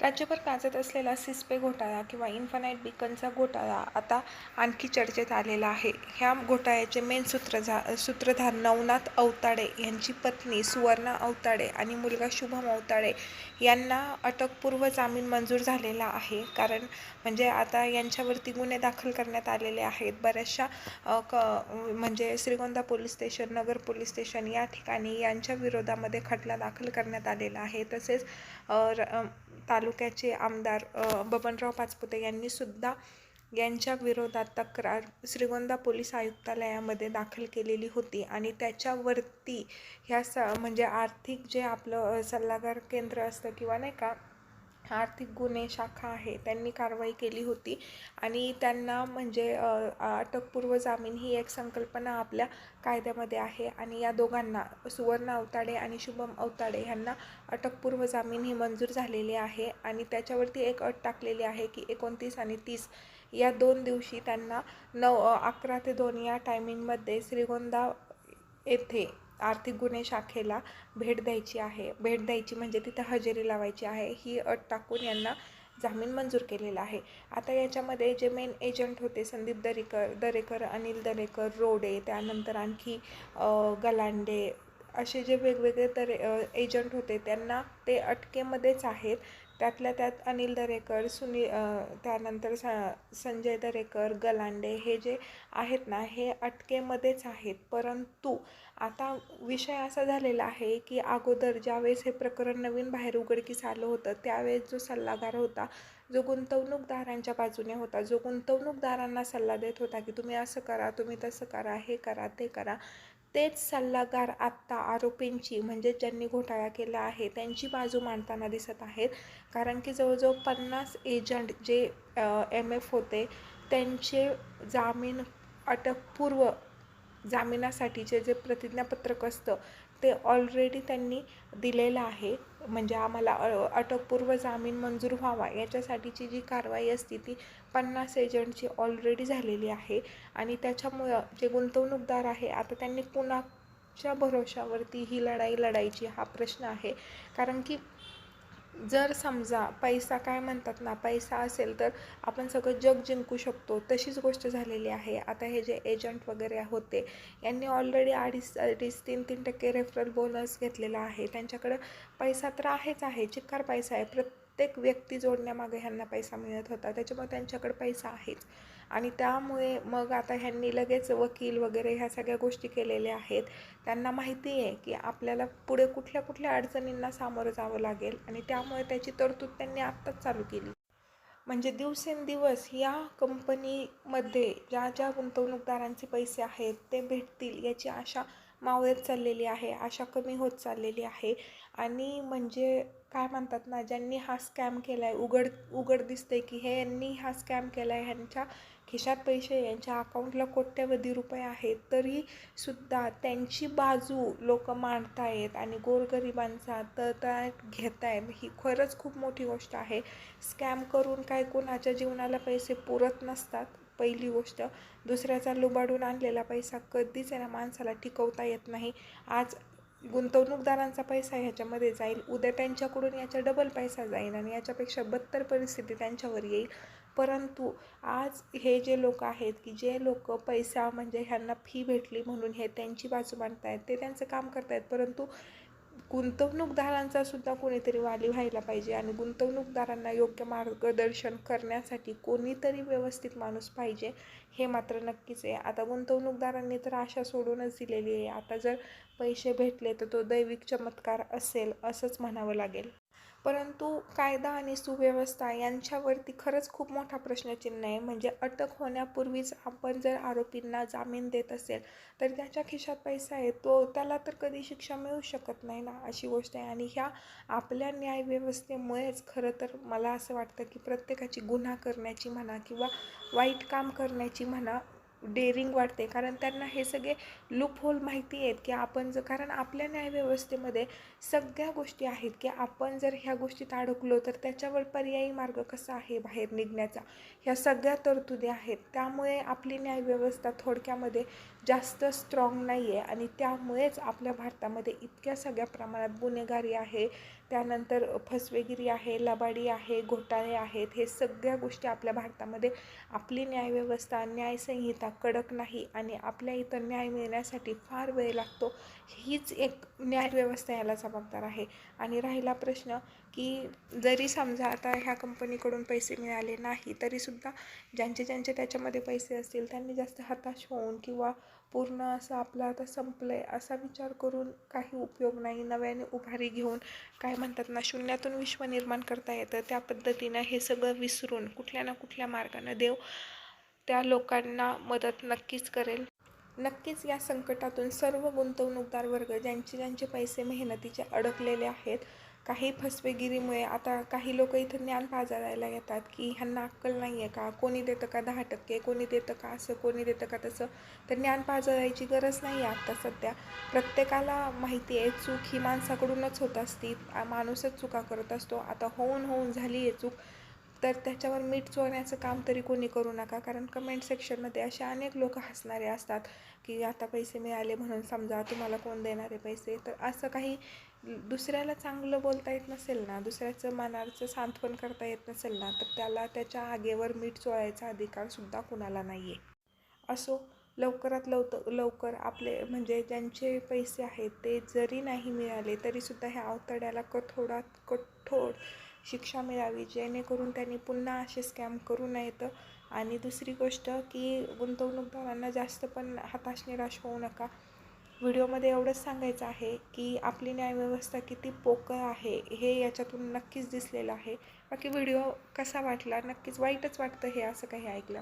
राज्यभर गाजत असलेला सिस्पे घोटाळा किंवा इन्फानाईट बिकनचा घोटाळा आता आणखी चर्चेत आलेला आहे. ह्या घोटाळ्याचे मेन सूत्रधा सूत्रधार नवनाथ अवताडे यांची पत्नी सुवर्णा अवताडे आणि मुलगा शुभम अवताडे यांना अटकपूर्व जामीन मंजूर झालेला आहे. कारण म्हणजे आता यांच्यावरती गुन्हे दाखल करण्यात आलेले आहेत. बऱ्याचशा क म्हणजे Shrigonda police station Nagar police station या ठिकाणी यांच्या विरोधामध्ये खटला दाखल करण्यात आलेला आहे. तसेच र- तालुक्याचे आमदार बबनराव पाचपुते यांनीसुद्धा यांच्या विरोधात तक्रार श्रीगोंदा पोलीस आयुक्तालयामध्ये दाखल केलेली होती आणि त्याच्यावरती ह्या स म्हणजे आर्थिक जे आपलं सल्लागार केंद्र असतं किंवा नाही का आर्थिक गुन्हे शाखा आहे त्यांनी कारवाई केली होती. आणि त्यांना म्हणजे अटकपूर्व जामीन ही एक संकल्पना आपल्या कायद्यामध्ये आहे. आणि या दोघांना सुवर्ण अवताडे आणि शुभम अवताडे ह्यांना अटकपूर्व जामीन ही मंजूर झालेली आहे. आणि त्याच्यावरती एक अट टाकलेली आहे की एकोणतीस आणि तीस या दोन दिवशी त्यांना नऊ अकरा ते दोन या टायमिंगमध्ये श्रीगोंदा येथे आर्थिक गुन्हे शाखेला भेट द्यायची आहे. भेट द्यायची म्हणजे तिथं हजेरी लावायची आहे. ही अट टाकून यांना जामीन मंजूर केलेला आहे. आता याच्यामध्ये जे मेन एजंट होते संदीप दरेकर दरेकर अनिल दरेकर रोडे त्यानंतर आणखी गलांडे असे जे वेगवेगळे तरे एजंट होते त्यांना ते अटकेमध्येच आहेत. त्यातल्या त्यात अनिल दरेकर सुनील त्यानंतर स संजय दरेकर गलांडे हे जे आहेत ना हे अटकेमध्येच आहेत. परंतु आता विषय असा झालेला आहे की अगोदर ज्यावेळेस हे प्रकरण नवीन बाहेर उघडकीस आलं होतं त्यावेळेस जो सल्लागार होता जो गुंतवणूकदारांच्या बाजूने होता जो गुंतवणूकदारांना सल्ला देत होता की तुम्ही असं करा तुम्ही तसं करा हे करा ते करा तेच सल्लागार आत्ता आरोपींची म्हणजे ज्यांनी घोटाळा केला आहे त्यांची बाजू मांडताना दिसत आहेत. कारण की जवळजवळ पन्नास एजंट जे एम एफ होते त्यांचे जामीन अटकपूर्व जामिनासाठीचे जे प्रतिज्ञापत्रक असतं ते ऑलरेडी त्यांनी दिलेलं आहे. म्हणजे आम्हाला अ- अटकपूर्व जामीन मंजूर व्हावा याच्यासाठीची जी कारवाई असते ती पन्नास एजंटची ऑलरेडी झालेली आहे. आणि त्याच्यामुळं जे गुंतवणूकदार आहे आता त्यांनी कुणाच्या भरोशावरती ही लढाई लढायची हा प्रश्न आहे. कारण की जर समजा पैसा काय म्हणतात ना पैसा असेल तर आपण सगळं जग जिंकू शकतो. तशीच गोष्ट झालेली आहे. आता हे जे एजंट वगैरे होते यांनी ऑलरेडी अडीच अडीच तीन तीन टक्के रेफरल बोनस घेतलेला आहे. त्यांच्याकडं पैसा तर आहेच आहे. चिक्कार पैसा आहे. प्रत्येक प्रत्येक व्यक्ती जोडण्यामागे ह्यांना पैसा मिळत होता. त्याच्यामुळे त्यांच्याकडे पैसा आहेच. आणि त्यामुळे मग आता ह्यांनी लगेच वकील वगैरे ह्या सगळ्या गोष्टी केलेल्या आहेत. त्यांना माहिती आहे की आपल्याला पुढे कुठल्या कुठल्या अडचणींना सामोरं जावं लागेल आणि त्यामुळे त्याची तरतूद त्यांनी आत्ताच चालू केली. म्हणजे दिवसेंदिवस या कंपनीमध्ये ज्या ज्या गुंतवणूकदारांचे पैसे आहेत ते भेटतील याची आशा मावळत चाललेली आहे आशा कमी होत चाललेली आहे. आणि म्हणजे काय म्हणतात ना ज्यांनी हा स्कॅम केला आहे उघड उघड दिसते की हे यांनी हा स्कॅम केला आहे ह्यांच्या खिशात पैसे यांच्या अकाउंटला कोट्यवधी रुपये आहेत तरी सुद्धा त्यांची बाजू लोक मांडतायत आणि गोरगरिबांचा तर घेत आहेत ही खरंच खूप मोठी गोष्ट आहे. स्कॅम करून काय कोणाच्या जीवनाला पैसे पुरत नसतात? पहिली गोष्ट दुसऱ्याचा लुबाडून आणलेला पैसा कधीच आहे ना माणसाला टिकवता येत नाही. आज गुंतवणूकदारांचा पैसा ह्याच्यामध्ये जाईल उद्या त्यांच्याकडून याचा डबल पैसा जाईल आणि याच्यापेक्षा बदतर परिस्थिती त्यांच्यावर येईल. परंतु आज हे जे लोक आहेत की जे लोक पैसा म्हणजे ह्यांना फी भेटली म्हणून हे त्यांची बाजू मांडतायत ते त्यांचं काम करतायत. परंतु गुंतवणूकदारांचा सुद्धा कोणीतरी वाली व्हायला पाहिजे आणि गुंतवणूकदारांना योग्य मार्गदर्शन करण्यासाठी कोणीतरी व्यवस्थित माणूस पाहिजे हे मात्र नक्कीच आहे. आता गुंतवणूकदारांनी तर आशा सोडूनच दिलेली आहे. आता जर पैसे भेटले तर तो दैविक चमत्कार असेल असंच म्हणावं लागेल. परंतु कायदा आणि सुव्यवस्था यांच्यावरती खरंच खूप मोठा प्रश्नचिन्ह आहे. म्हणजे अटक होण्यापूर्वीच आपण जर आरोपींना जामीन देत असेल तर त्याच्या खिशात पैसा आहे तो त्याला तर कधी शिक्षा मिळू शकत नाही ना अशी गोष्ट आहे. आणि ह्या आपल्या न्यायव्यवस्थेमुळेच खरं तर मला असं वाटतं की प्रत्येकाची गुन्हा करण्याची म्हणा किंवा वाईट काम करण्याची म्हणा डेअरिंग वाटते. कारण त्यांना हे सगळे लुपहोल माहिती आहेत की आपण जर कारण आपल्या न्यायव्यवस्थेमध्ये सगळ्या गोष्टी आहेत की आपण जर ह्या गोष्टीत अडकलो तर त्याच्यावर पर्यायी मार्ग कसा आहे बाहेर निघण्याचा? ह्या सगळ्या तरतुदी आहेत. त्यामुळे आपली न्यायव्यवस्था थोडक्यामध्ये जास्त स्ट्रॉंग नाही आहे आणि त्यामुळेच आपल्या भारतामध्ये इतक्या सगळ्या प्रमाणात गुन्हेगारी आहे. त्यानंतर फसवेगिरी आहे लबाडी आहे घोटाळे आहेत. हे सगळ्या गोष्टी आपल्या भारतामध्ये आपली न्यायव्यवस्था न्यायसंहिता कडक नाही आणि आपल्या इथं न्याय मिळण्यासाठी फार वेळ लागतो हीच एक न्यायव्यवस्था याला जबाबदार आहे. आणि राहिला प्रश्न की जरी समजा आता ह्या कंपनीकडून पैसे मिळाले नाही तरीसुद्धा ज्यांचे ज्यांचे त्याच्यामध्ये पैसे असतील त्यांनी जास्त हताश होऊन किंवा पूर्ण असं आपलं आता संपलं आहे असा विचार करून काही उपयोग नाही. नव्याने उभारी घेऊन काय म्हणतात ना शून्यातून विश्व निर्माण करता येतं. त्या पद्धतीनं हे सगळं विसरून कुठल्या ना कुठल्या मार्गानं देव त्या लोकांना मदत नक्कीच करेल. नक्कीच या संकटातून सर्व गुंतवणूकदार वर्ग ज्यांचे ज्यांचे पैसे मेहनतीचे अडकलेले आहेत काही फसवेगिरीमुळे आता काही लोक इथं ज्ञान बाजारायला येतात की ह्यांना अक्कल नाही आहे का कोणी देतं का दहा टक्के कोणी देतं का असं कोणी देतं का तसं. तर ज्ञान बाजारायची गरज नाही आहे आत्ता सध्या. प्रत्येकाला माहिती आहे चूक ही माणसाकडूनच होत असती. माणूसच चुका करत असतो. आता होऊन होऊन झाली आहे चूक. तर त्याच्यावर मीठ चोरण्याचं काम तरी कोणी करू नका. कारण कमेंट सेक्शनमध्ये असे अनेक लोक हसणारे असतात की आता पैसे मिळाले म्हणून समजा तुम्हाला कोण देणारे पैसे? तर असं काही दुसऱ्याला चांगलं बोलता येत नसेल ना दुसऱ्याचं मनाचं सांत्वन करता येत नसेल ना तर त्याला त्याच्या आगेवर मीठ चोळायचा अधिकारसुद्धा कुणाला नाही आहे असो लवकरात लवकर लवकर आपले म्हणजे ज्यांचे पैसे आहेत ते जरी नाही मिळाले तरीसुद्धा ह्या अवतड्याला कठोडात कठोर शिक्षा मिळावी जेणेकरून त्यांनी पुन्हा असे स्कॅम करू नयेत. आणि दुसरी गोष्ट की गुंतवणूकदारांना जास्त पण हताश निराश होऊ नका. व्हिडिओमध्ये एवढंच सांगायचं आहे की आपली न्यायव्यवस्था किती पोकळ आहे हे याच्यातून नक्कीच दिसलेलं आहे. बाकी व्हिडिओ कसा वाटला? नक्कीच वाईटच वाटतं हे असं काही ऐकलं